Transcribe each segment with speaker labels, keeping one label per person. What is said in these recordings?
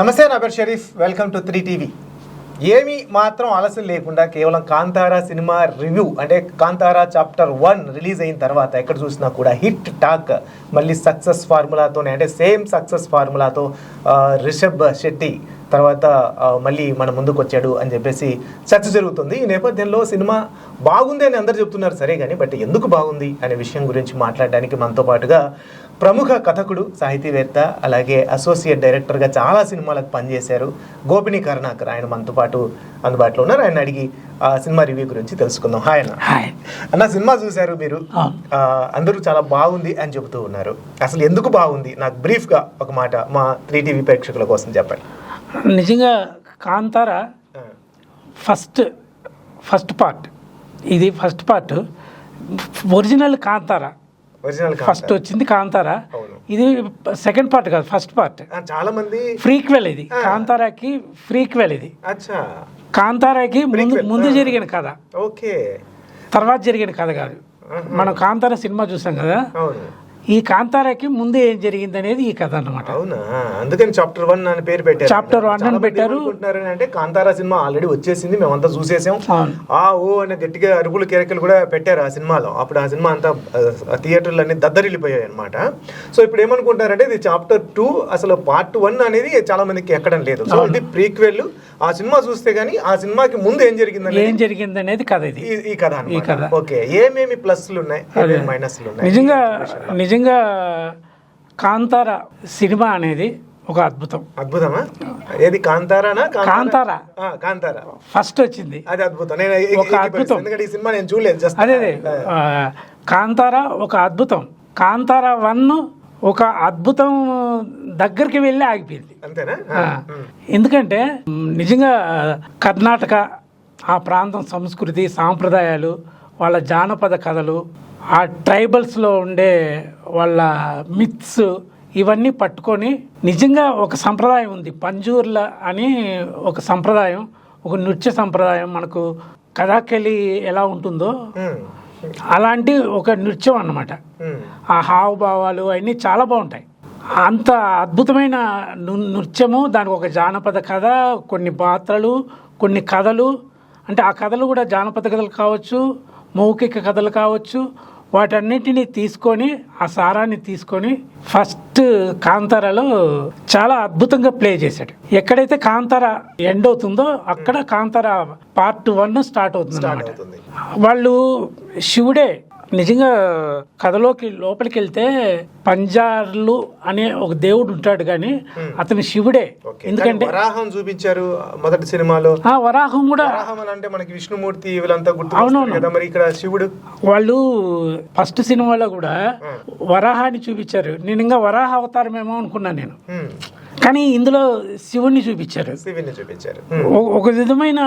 Speaker 1: నమస్తే నా పేరు Sharif. Welcome to three TV ఏమీ మాత్రం ఆలస్యం లేకుండా కేవలం కాంతారా సినిమా రివ్యూ అంటే కాంతారా చాప్టర్ వన్ రిలీజ్ అయిన తర్వాత ఎక్కడ చూసినా కూడా హిట్ టాక్ మళ్ళీ సక్సెస్ ఫార్ములాతోనే అంటే సేమ్ సక్సెస్ ఫార్ములాతో రిషబ్ శెట్టి తర్వాత మళ్ళీ మన ముందుకు వచ్చాడు అని చెప్పేసి చర్చ జరుగుతుంది. ఈ నేపథ్యంలో సినిమా బాగుంది అని అందరు చెప్తున్నారు. సరే కానీ బట్ ఎందుకు బాగుంది అనే విషయం గురించి మాట్లాడడానికి మనతో పాటుగా ప్రముఖ కథకుడు సాహితీవేత్త అలాగే అసోసియేట్ డైరెక్టర్గా చాలా సినిమాలకు పనిచేశారు గోపిని కరుణాకర్. ఆయన మనతో పాటు అందుబాటులో ఉన్నారు. ఆయన అడిగి ఆ సినిమా రివ్యూ గురించి తెలుసుకుందాం. హాయ్ అన్న.
Speaker 2: హాయ్.
Speaker 1: అన్న సినిమా చూశారు మీరు. అందరూ చాలా బాగుంది అని చెబుతూ ఉన్నారు. అసలు ఎందుకు బాగుంది? నాకు బ్రీఫ్గా ఒక మాట మా త్రీ టీవీ ప్రేక్షకుల కోసం చెప్పండి.
Speaker 2: నిజంగా కాంతార ఫస్ట్ ఫస్ట్ పార్ట్. ఇది first part. Original Kantara.
Speaker 1: Original
Speaker 2: first వచ్చింది కాంతార. ఇది సెకండ్ పార్ట్ కాదు ఫస్ట్ పార్ట్.
Speaker 1: చాలా మంది
Speaker 2: ఫ్రీక్వెల్ ఇది. కాంతారాకి ఫ్రీక్వెల్ ఇది. కాంతారాకి ముందు ముందు. జరిగిన కథ.
Speaker 1: ఓకే.
Speaker 2: తర్వాత జరిగిన కథ కాదు. మనం కాంతార సినిమా చూసాం కదా? ఈ కాంతారాకి ముందు ఏం జరిగింది అనేది ఈ కథ అన్నమాట.
Speaker 1: అవునా? అందుకని చాప్టర్ వన్ అని పేరు పెట్టారు.
Speaker 2: Chapter one అని పెట్టారు.
Speaker 1: అంటే కాంతారా సినిమా ఆల్రెడీ వచ్చేసింది మేమంతా చూసేసాం. ఆ ఓ అనే గట్టిగా అరుపులు కేరకలు కూడా పెట్టారు ఆ సినిమాలో. అప్పుడు ఆ సినిమా అంతా థియేటర్లు అన్ని దద్దరిల్లిపోయాయి అనమాట సో ఇప్పుడు ఏమనుకుంటారంటే ఇది చాప్టర్ టూ అసలు పార్ట్ వన్ అనేది చాలా మందికి ఎక్కడం లేదు. సో ఇది ప్రీక్వెల్ ఆ సినిమా చూస్తే గానీ ఆ సినిమాకి ముందు ఏం జరిగిందని
Speaker 2: ఏం జరిగింది అనేది కథ ఇది.
Speaker 1: ఈ- కథ
Speaker 2: ఈ కథ.
Speaker 1: ఓకే. ఏమేమి ప్లస్లు ఉన్నాయి మైనస్లు ఉన్నాయి
Speaker 2: నిజంగా నిజంగా కాంతార సినిమా అనేది ఒక అద్భుతం.
Speaker 1: అద్భుతమా? ఏది కాంతారానా?
Speaker 2: కాంతారా.
Speaker 1: కాంతారా.
Speaker 2: ఫస్ట్ వచ్చింది.
Speaker 1: అది అద్భుతం. నేను
Speaker 2: ఒక. అద్భుతం.
Speaker 1: ఎందుకంటే ఈ సినిమా నేను చూడలేదు
Speaker 2: అదే కాంతార ఒక అద్భుతం. కాంతార వన్ ఒక అద్భుతం దగ్గరికి వెళ్ళి ఆగిపోయింది.
Speaker 1: అంతేనా?
Speaker 2: ఎందుకంటే నిజంగా కర్ణాటక ఆ ప్రాంతం సంస్కృతి సాంప్రదాయాలు వాళ్ళ జానపద కథలు ఆ ట్రైబల్స్లో ఉండే వాళ్ళ మిత్స్ ఇవన్నీ పట్టుకొని నిజంగా ఒక సంప్రదాయం ఉంది. పంజూర్ల అని ఒక సంప్రదాయం ఒక నృత్య సంప్రదాయం మనకు కథాకెళ్ళి ఎలా ఉంటుందో అలాంటి ఒక నృత్యం అన్నమాట. ఆ హావభావాలు అవన్నీ చాలా బాగుంటాయి. అంత అద్భుతమైన నృత్యము దానికి ఒక జానపద కథ కొన్ని పాత్రలు కొన్ని కథలు. అంటే ఆ కథలు కూడా జానపద కథలు కావచ్చు మౌఖిక కథలు కావచ్చు వాటన్నిటిని తీసుకొని ఆ సారాన్ని తీసుకొని ఫస్ట్ కాంతారాలో చాలా అద్భుతంగా ప్లే చేశాడు. ఎక్కడైతే కాంతార ఎండ్ అవుతుందో అక్కడ కాంతార పార్ట్ వన్ స్టార్ట్ అవుతుంది. వాళ్ళు శివుడే నిజంగా కథలోకి లోపలికి వెళ్తే పంజార్లు అనే ఒక దేవుడు ఉంటాడు కానీ అతను శివుడే. ఎందుకంటే
Speaker 1: వరాహం చూపించారు మొదటి సినిమాలో.
Speaker 2: ఆ వరాహం కూడా
Speaker 1: అంటే మనకి విష్ణుమూర్తి వీళ్ళంతా
Speaker 2: అవునవును.
Speaker 1: కదా మరి ఇక్కడ శివుడు.
Speaker 2: వాళ్ళు ఫస్ట్ సినిమాలో కూడా వరాహాన్ని చూపించారు. నేను ఇంకా వరాహ అవతారమేమో అనుకున్నాను నేను.
Speaker 1: ఉమ్,
Speaker 2: కానీ ఇందులో శివుణ్ణి చూపించారు.
Speaker 1: శివుని చూపించారు.
Speaker 2: ఒక విధమైన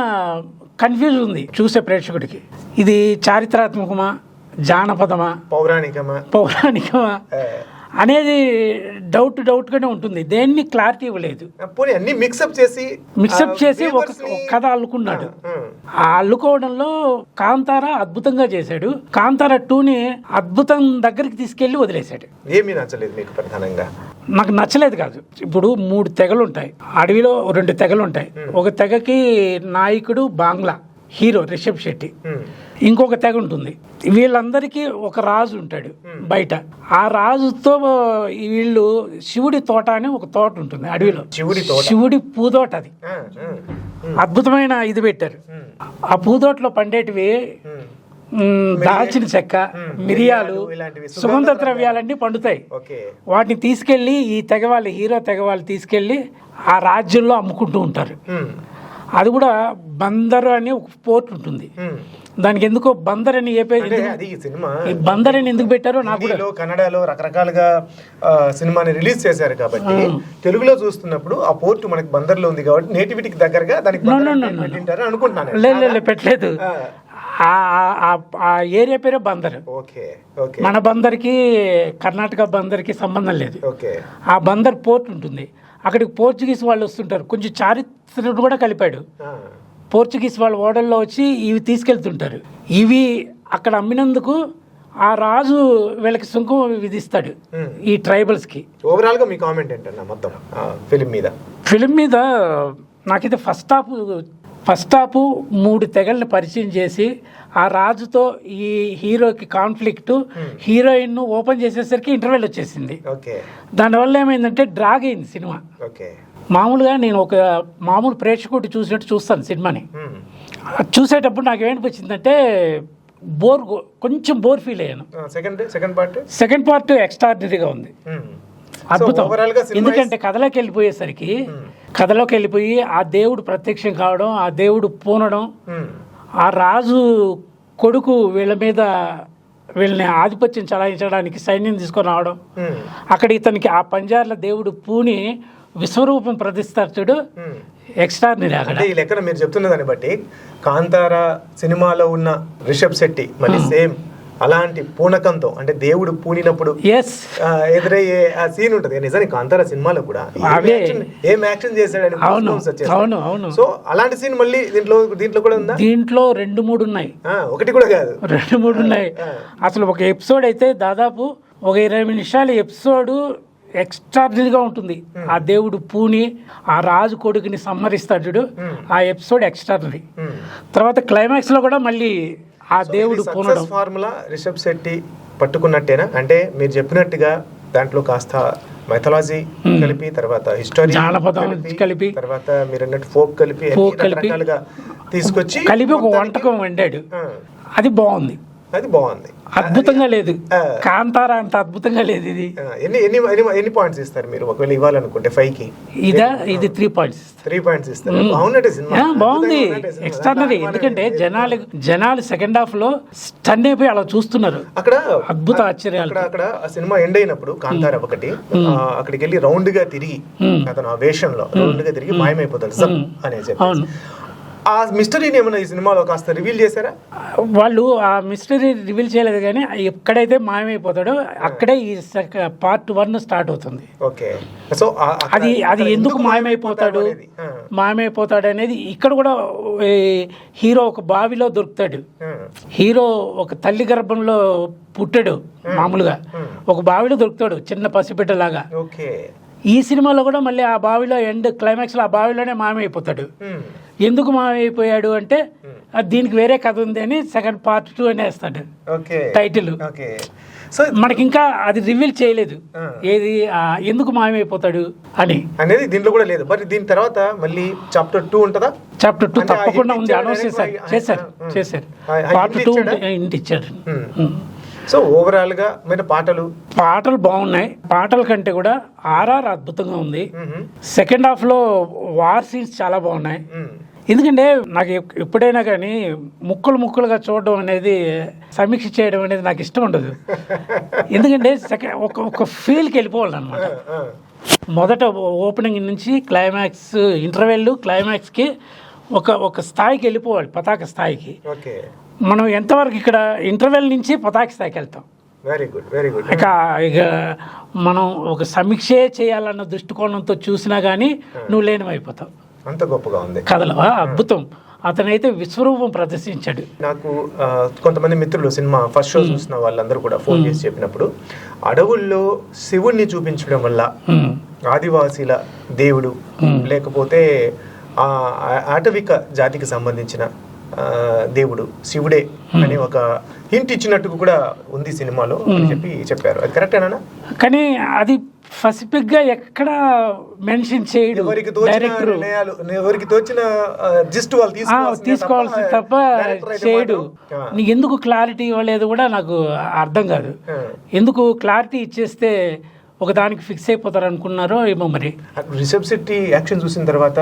Speaker 2: కన్ఫ్యూజ్ ఉంది చూసే ప్రేక్షకుడికి. ఇది చారిత్రాత్మకమా? జానపదమా?
Speaker 1: పౌరాణికమా?
Speaker 2: పౌరాణికమా? అనేది డౌట్ డౌట్గానే ఉంటుంది. దేన్ని క్లారిటీ ఇవ్వలేదు.
Speaker 1: అన్ని మిక్సప్ చేసి
Speaker 2: మిక్సప్ చేసి ఒక కథ అల్లుకున్నాడు. ఆ అల్లుకోవడంలో కాంతార అద్భుతంగా చేశాడు. కాంతార టూని అద్భుతం దగ్గరికి తీసుకెళ్ళి వదిలేశాడు.
Speaker 1: ఏమీ నచ్చలేదు మీకు ప్రధానంగా?
Speaker 2: నాకు నచ్చలేదు కాదు. ఇప్పుడు మూడు తెగలు ఉంటాయి అడవిలో రెండు తెగలు ఉంటాయి ఒక తెగకి నాయకుడు బాంగ్లా హీరో రిషబ్ శెట్టి. ఇంకొక తెగ ఉంటుంది. వీళ్ళందరికీ ఒక రాజు ఉంటాడు బయట. ఆ రాజుతో వీళ్ళు శివుడి తోట అని ఒక తోట ఉంటుంది అడవిలో.
Speaker 1: శివుడి
Speaker 2: శివుడి పూదోట అది. అద్భుతమైన ఇది పెట్టారు.
Speaker 1: ఉమ్,
Speaker 2: ఆ పూదోటలో పండేటివి. మ్, దాల్చిన చెక్క మిరియాలు సుగంధ ద్రవ్యాలన్నీ పండుతాయి. వాటిని తీసుకెళ్ళి ఈ తెగ వాళ్ళు హీరో తెగ వాళ్ళు తీసుకెళ్ళి ఆ రాజ్యంలో అమ్ముకుంటూ ఉంటారు. అది కూడా బందర్ అని ఒక పోర్ట్ ఉంటుంది. దానికి ఎందుకో బందర్ అని ఏ పేరు
Speaker 1: సినిమా.
Speaker 2: బందర్ అని ఎందుకు పెట్టారో నాకు
Speaker 1: కన్నడలో రకరకాలుగా సినిమాని రిలీజ్ చేశారు కాబట్టి తెలుగులో చూస్తున్నప్పుడు ఆ పోర్ట్ మనకి బందర్లో ఉంది కాబట్టి నేటివిటీకి దగ్గరగా దానికి బందర్ అనుకుంటున్నాను
Speaker 2: లేదు లేదు, లేదు, పెట్టలేదు.
Speaker 1: ఆ,
Speaker 2: ఏరియా పేరే బందర్.
Speaker 1: Okay okay.
Speaker 2: మన బందర్కి కర్ణాటక బందర్కి సంబంధం లేదు.
Speaker 1: ఓకే.
Speaker 2: ఆ బందర్ పోర్ట్ ఉంటుంది. అక్కడికి పోర్చుగీస్ వాళ్ళు వస్తుంటారు. కొంచెం చారిత్రను కూడా కలిపాడు. పోర్చుగీస్ వాళ్ళ ఓడల్లో వచ్చి ఇవి తీసుకెళ్తుంటారు. ఇవి అక్కడ అమ్మినందుకు ఆ రాజు వీళ్ళకి సుంకం విధిస్తాడు. ఈ ట్రైబల్స్కి.
Speaker 1: ఓవరాల్గా మీ కామెంట్ ఏంటన్నా మొత్తం? ఫిలిం మీద.
Speaker 2: ఫిలిం మీద నాకైతే ఫస్ట్ హాఫ్ ఫస్ట్ హాఫ్ మూడు తెగల్ని పరిచయం చేసి ఆ రాజుతో ఈ హీరోకి కాన్ఫ్లిక్ట్ హీరోయిన్ ఓపెన్ చేసేసరికి ఇంటర్వెల్ వచ్చేసింది. దానివల్ల ఏమైందంటే డ్రాగ్ అయింది సినిమా. మామూలుగా నేను ఒక మామూలు ప్రేక్షకుడు చూసినట్టు చూస్తాను సినిమాని. చూసేటప్పుడు నాకు ఏమనిపించిందంటే బోర్ కొంచెం బోర్ ఫీల్ అయ్యాను.
Speaker 1: Second second part
Speaker 2: second part ఎక్స్ట్రాడినరీగా ఉంది. అద్భుతం. ఎందుకంటే కథలోకి వెళ్ళిపోయేసరికి కథలోకి వెళ్ళిపోయి ఆ దేవుడు ప్రత్యక్షం కావడం ఆ దేవుడు పూనడం ఆ రాజు కొడుకు వీళ్ళ మీద వీళ్ళని ఆధిపత్యం చలాయించడానికి సైన్యం తీసుకొని రావడం. అక్కడ ఇతనికి ఆ పంజార్ల దేవుడు పూని విశ్వరూపం ప్రతిస్తారు చూడు. ఎక్స్ట్రాడినరీ అక్కడ.
Speaker 1: ఈ లెక్కన మీరు చెప్తున్న దాన్ని బట్టి కాంతార సినిమాలో ఉన్న రిషబ్ శెట్టి మళ్ళీ సేమ్ అలాంటి పూనకంతో అంటే దేవుడు పూనినప్పుడు ఎదురయ్యే ఆ సీన్ ఉంటది. నిజానికి కాంతార సినిమాలో కూడా ఏం. యాక్షన్- ఏం యాక్షన్ చేశాడని
Speaker 2: అవును. అవును అవును.
Speaker 1: సో అలాంటి సీన్ మళ్ళీ దీంట్లో దీంట్లో కూడా ఉందా?
Speaker 2: దీంట్లో రెండు మూడు ఉన్నాయి.
Speaker 1: ఒకటి కూడా కాదు.
Speaker 2: రెండు మూడు ఉన్నాయి. అసలు ఒక ఎపిసోడ్ అయితే దాదాపు ఒక ఇరవై నిమిషాల ఎపిసోడ్ ఎక్స్ట్రాడినరీగా ఉంటుంది. ఆ దేవుడు పూని ఆ రాజు కొడుకుని సమ్మరిస్తాడు చూడు. ఆ ఎపిసోడ్ ఎక్స్ట్రాడినరీ. తర్వాత క్లైమాక్స్లో కూడా మళ్ళీ ఆ దేవుడు పూనడం
Speaker 1: సక్సెస్ ఫార్ములా రిషబ్ శెట్టి పట్టుకున్నట్టేనా? అంటే మీరు చెప్పినట్టుగా దాంట్లో కాస్త మైథాలజీ కలిపి తర్వాత హిస్టరీ
Speaker 2: జానపదం కలిపి.
Speaker 1: తర్వాత మీరు అన్నట్టు ఫోక్ కలిపి
Speaker 2: Folk కలిపి.
Speaker 1: తీసుకొచ్చి
Speaker 2: కలిపి ఒక వంటకం వండాడు. అది బాగుంది.
Speaker 1: అది బాగుంది.
Speaker 2: అద్భుతంగా లేదు. కాంతారా అంత అద్భుతంగా లేదు ఇది.
Speaker 1: ఎన్ని ఎన్ని ఎన్ని పాయింట్స్ ఇస్తారు మీరు? ఒకవేళ ఇవ్వాలనుకుంటే ఫైవ్కి
Speaker 2: ఇదా ఇది త్రీ పాయింట్స్
Speaker 1: త్రీ పాయింట్స్ ఇస్తారు బాగున్నట్టు సినిమా.
Speaker 2: బాగుంది. ఎక్స్ట్రానరీ ఎందుకంటే జనాలు జనాలు సెకండ్ హాఫ్లో స్టన్ అయిపోయి అలా చూస్తున్నారు.
Speaker 1: అక్కడ
Speaker 2: అద్భుత ఆశ్చర్యాలు.
Speaker 1: అక్కడ సినిమా ఎండ్ అయినప్పుడు కాంతార ఒకటి అక్కడికి వెళ్ళి రౌండ్గా తిరిగి అతను ఆ వేషంలో రౌండ్గా తిరిగి మాయమైపోతాడు. జమ్ అని చెప్పి
Speaker 2: అవును.
Speaker 1: ఆ మిస్టరీని ఏమైనా ఈ సినిమాలో కాస్త రివీల్ చేశారా?
Speaker 2: వాళ్ళు ఆ మిస్టరీ రివీల్ చేయలేదు కానీ ఎక్కడైతే మాయమైపోతాడో అక్కడే ఈ పార్ట్ వన్ స్టార్ట్ అవుతుంది.
Speaker 1: ఓకే. సో
Speaker 2: అది అది ఎందుకు మాయమైపోతాడు? మాయమైపోతాడు అనేది? ఇక్కడ కూడా హీరో ఒక బావిలో దొరుకుతాడు. హీరో ఒక తల్లి గర్భంలో పుట్టాడు మామూలుగా. ఒక బావిలో దొరుకుతాడు చిన్న పసిబిడ్డలాగా
Speaker 1: ఓకే.
Speaker 2: ఈ సినిమాలో కూడా మళ్ళీ ఆ బావిలో ఎండ్ క్లైమాక్స్లో ఆ బావిలోనే మాయమైపోతాడు. ఎందుకు మాయమైపోయాడు అంటే అది దీనికి వేరే కథ ఉంది అని సెకండ్ పార్ట్ టూ అని వేస్తాడు.
Speaker 1: ఓకే.
Speaker 2: Title
Speaker 1: okay. సో
Speaker 2: మనకి ఇంకా అది రివీల్ చేయలేదు.
Speaker 1: ఆ.
Speaker 2: ఏది ఎందుకు మాయమైపోతాడు అని.
Speaker 1: అనేది దీంట్లో కూడా లేదు. మరి దీని తర్వాత మళ్ళీ చాప్టర్ టూ ఉంటుందా?
Speaker 2: చాప్టర్ టూ తప్పకుండా ఉంది.
Speaker 1: ఇచ్చాడా
Speaker 2: అనౌన్స్ చేశారు? చేశారు. చేశారు. పార్ట్ టూ
Speaker 1: ఇచ్చాడా?
Speaker 2: ఇంటి.
Speaker 1: ఉమ్. సో ఓవరాల్గా మన పాటలు?
Speaker 2: పాటలు బాగున్నాయి. పాటల కంటే కూడా ఆర్ఆర్ అద్భుతంగా ఉంది. సెకండ్ హాఫ్లో వార్ సీన్స్ చాలా బాగున్నాయి. ఎందుకంటే నాకు ఎప్- ఎప్పుడైనా కానీ ముక్కలు ముక్కలుగా చూడడం అనేది సమీక్ష చేయడం అనేది నాకు ఇష్టం ఉండదు. ఎందుకంటే సెకండ్ ఒక ఒక ఫీల్కి వెళ్ళిపోవాలన్నమాట.
Speaker 1: ఆ,
Speaker 2: మొదట ఓపెనింగ్ నుంచి క్లైమాక్స్ ఇంటర్వెల్ క్లైమాక్స్కి ఒక ఒక స్థాయికి వెళ్ళిపోవాలి పతాక స్థాయికి. మనం ఎంతవరకు ఇక్కడ ఇంటర్వెల్ నుంచి పతాక స్థాయికి వెళ్తాం?
Speaker 1: Very good very good.
Speaker 2: ఇక ఇక మనం ఒక సమీక్షే చేయాలన్న దృష్టికోణంతో చూసినా కానీ నువ్వు లేనివైపోతావు.
Speaker 1: అంత గొప్పగా ఉంది.
Speaker 2: కథలు. అద్భుతం. అతనైతే విశ్వరూపం ప్రదర్శించాడు.
Speaker 1: నాకు కొంతమంది మిత్రులు సినిమా ఫస్ట్ షో చూసిన వాళ్ళందరూ కూడా ఫోన్ చేసి చెప్పినప్పుడు అడవుల్లో శివుణ్ణి చూపించడం వల్ల ఆదివాసీల దేవుడు లేకపోతే ఆటవిక జాతికి సంబంధించిన దేవుడు శివుడే అని ఒక హింట్ ఇచ్చినట్టు కూడా ఉంది సినిమాలో అని చెప్పి చెప్పారు. అది కరెక్టేనా
Speaker 2: కానీ అది specific గా ఎక్కడ మెన్షన్ చేయడు.
Speaker 1: ఎవరికి
Speaker 2: డైరెక్టర్.
Speaker 1: ఎవరికి తోచిన జిస్ట్ వాళ్ళు తీసుకోవాల్సిందే
Speaker 2: తీసుకోవాల్సి తప్ప చేయడు. నీకు ఎందుకు క్లారిటీ ఇవ్వలేదు కూడా నాకు అర్థం కాదు. ఎందుకు క్లారిటీ ఇచ్చేస్తే ఒక దానికి ఫిక్స్ అయిపోతారు అనుకున్నారో ఏమో మరి.
Speaker 1: రిషబ్ శెట్టి యాక్షన్ చూసిన తర్వాత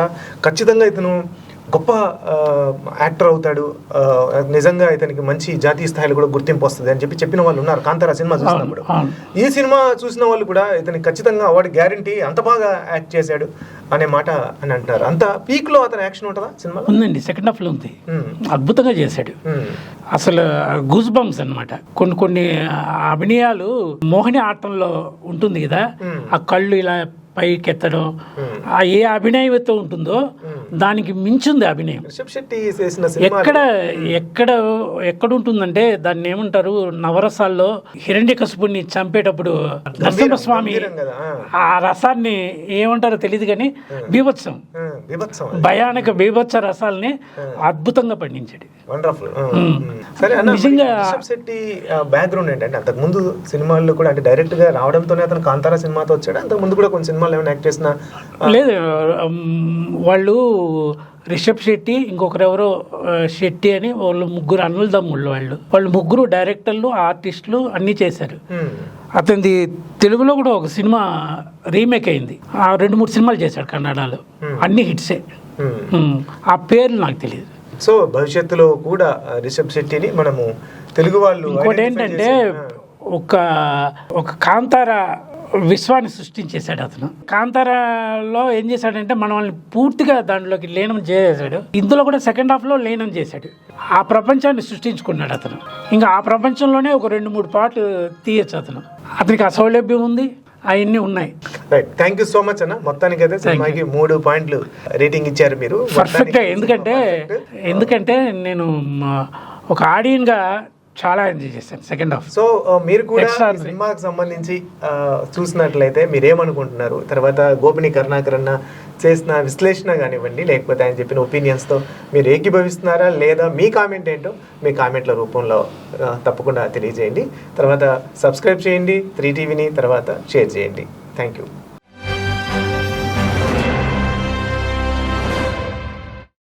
Speaker 1: ఖచ్చితంగా ఇతను గొప్ప యాక్టర్ అవుతాడు. నిజంగా ఇతనికి మంచి జాతీయ స్థాయిలో కూడా గుర్తింపు వస్తుంది అని చెప్పి చెప్పిన వాళ్ళు ఉన్నారు. కాంతారా సినిమా చూసినప్పుడు. ఈ సినిమా చూసిన వాళ్ళు కూడా ఇతనికి ఖచ్చితంగా అవార్డు గ్యారంటీ అంత బాగా యాక్ట్ చేశాడు అనే మాట అని అంటున్నారు. అంత పీక్లో అతని యాక్షన్ ఉంటుందా సినిమాలో?
Speaker 2: ఉందండి. సెకండ్ హాఫ్లో ఉంది.
Speaker 1: మ్మ్.
Speaker 2: అద్భుతంగా చేశాడు. అసలు గూస్ బంప్స్ అనమాట కొన్ని కొన్ని అభినయాలు మోహిని ఆటంలో ఉంటుంది కదా. ఆ కళ్ళు ఇలా పైకి ఎత్తడం ఆ ఏ అభినయంతో ఉంటుందో దానికి మించింది అభినయం. ఎక్కడ ఎక్కడ ఎక్కడ ఉంటుందంటే దాన్ని ఏమంటారు? నవరసాల్లో హిరణ్యకశిపుణ్ణి చంపేటప్పుడు నరసింహస్వామి
Speaker 1: ఆ,
Speaker 2: రసాన్ని ఏమంటారో తెలియదు కానీ బీభత్సం. భయానక బీభత్స రసాలని అద్భుతంగా పండించాడు. నిజంగా-
Speaker 1: శెట్టి బ్యాక్గ్రౌండ్ ఏంటంటే అంతకు ముందు సినిమాల్లో కూడా అంటే డైరెక్ట్గా రావడంతోనే అతను కాంతారా సినిమాతో వచ్చాడు? అంతకు ముందు కూడా కొన్ని సినిమాలు ఏమైనా యాక్ట్ చేసిన
Speaker 2: లేదు వాళ్ళు రిషబ్ శెట్టి ఇంకొకరు ఎవరో ఆ, శెట్టి అని వాళ్ళు ముగ్గురు అన్నల తమ్ముళ్ళు వాళ్ళు. వాళ్ళు ముగ్గురు డైరెక్టర్లు ఆర్టిస్టులు అన్నీ చేశారు. అతనిది తెలుగులో కూడా ఒక సినిమా రీమేక్ అయింది. ఆ రెండు మూడు సినిమాలు చేశాడు కన్నడలో. అన్ని హిట్సే. ఆ పేర్లు నాకు తెలియదు
Speaker 1: సో భవిష్యత్తులో కూడా రిషబ్ శెట్టిని మనము తెలుగు వాళ్ళు
Speaker 2: ఇంకోటి ఏంటంటే ఒక ఒక కాంతార విశ్వాన్ని సృష్టించేశాడు అతను. కాంతారాలో ఏం చేశాడంటే మన వాళ్ళని పూర్తిగా దాంట్లోకి లీనం చేశాడు ఇందులో కూడా సెకండ్ హాఫ్లో లీనం చేశాడు. ఆ ప్రపంచాన్ని సృష్టించుకున్నాడు అతను. ఇంకా ఆ ప్రపంచంలోనే ఒక రెండు మూడు పాటలు తీయచ్చు అతను. అతనికి అసౌలభ్యం ఉంది అవన్నీ ఉన్నాయి.
Speaker 1: Right thank you so much అన్న. మొత్తానికి అయితే సినిమాకి మూడు పాయింట్లు రేటింగ్ ఇచ్చారు మీరు.
Speaker 2: పర్ఫెక్ట్ ఎందుకంటే. ఎందుకంటే నేను ఒక ఆడియన్గా చాలా ఎంజాయ్ చేశాను సెకండ్ హాఫ్
Speaker 1: సో మీరు కూడా. సినిమాకి సంబంధించి ఆ, చూసినట్లయితే మీరేమనుకుంటున్నారు? తర్వాత గోపిని కరుణాకర్ అన్న చేసిన విశ్లేషణ కానివ్వండి లేకపోతే ఆయన చెప్పిన opinions తో మీరు ఏకీభవిస్తున్నారా లేదా మీ కామెంట్ ఏంటో మీ కామెంట్ల రూపంలో ఆ, తప్పకుండా తెలియజేయండి. తర్వాత సబ్స్క్రైబ్ చేయండి త్రీ టీవీని తర్వాత షేర్ చేయండి. Thank you